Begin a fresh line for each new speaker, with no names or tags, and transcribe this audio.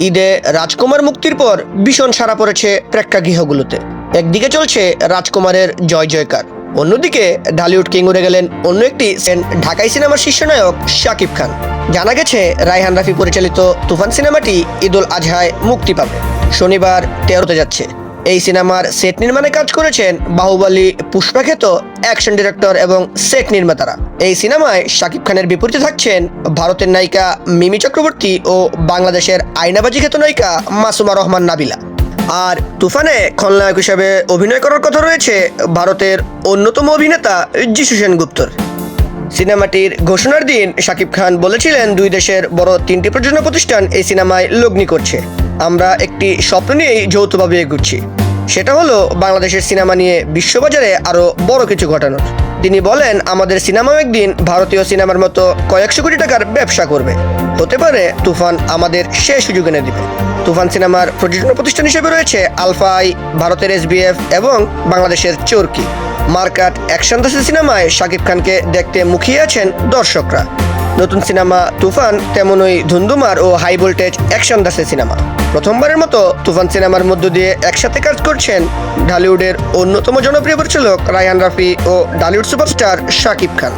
ঈদে রাজকুমার মুক্তির পর ভীষণ সারা পড়েছে প্রেক্ষাগৃহগুলোতে। একদিকে চলছে রাজকুমারের জয় জয়কার, অন্যদিকে ঢালিউড কিং উড়ে গেলেন অন্য একটি ঢাকাই সিনেমার শীর্ষনায়ক শাকিব খান। জানা গেছে, রায়হান রাফি পরিচালিত তুফান সিনেমাটি ঈদুল আজহায় মুক্তি পাবে। শনিবার তেরোতে যাচ্ছে। এই সিনেমার সেট নির্মাণে কাজ করেছেন বাহুবলী পুষ্পাখ্যাত অ্যাকশন ডিরেক্টর এবং সেট নির্মাতারা। এই সিনেমায় শাকিব খানের বিপরীতে থাকছেন ভারতের নায়িকা মিমি চক্রবর্তী ও বাংলাদেশের আইনাবাজি খ্যাত নায়িকা মাসুমা রহমান নাবিলা। আর তুফানে খলনায়ক হিসেবে অভিনয় করার কথা রয়েছে ভারতের অন্যতম অভিনেতা যিশু সেনগুপ্তর। সিনেমাটির ঘোষণার দিন শাকিব খান বলেছিলেন, দুই দেশের বড় তিনটি প্রযোজনা প্রতিষ্ঠান এই সিনেমায় লগ্নি করছে। আমরা একটি স্বপ্ন নিয়েই যৌথভাবে এগুচ্ছি। সেটা হলো বাংলাদেশের সিনেমা নিয়ে বিশ্ববাজারে আরও বড় কিছু ঘটানোর। তিনি বলেন, আমাদের সিনেমাও একদিন ভারতীয় সিনেমার মতো কয়েকশো কোটি টাকার ব্যবসা করবে। হতে পারে তুফান আমাদের সেই সুযোগ এনে দিবে। তুফান সিনেমার প্রযোজনা প্রতিষ্ঠান হিসেবে রয়েছে আলফাই ভারতের এসবিএফ এবং বাংলাদেশের চরকি। মার্কাট অ্যাকশন দাসী সিনেমায় শাকিব খানকে দেখতে মুখিয়ে আছেন দর্শকরা। নতুন সিনেমা তুফান, তেমনই ধুন্ধুমার ও হাই ভোল্টেজ অ্যাকশন দাসের সিনেমা। প্রথমবারের মতো তুফান সিনেমার মধ্য দিয়ে একসাথে কাজ করছেন ঢালিউডের অন্যতম জনপ্রিয় পরিচালক রায়ান রাফি ও ডালিউড সুপারস্টার শাকিব খান।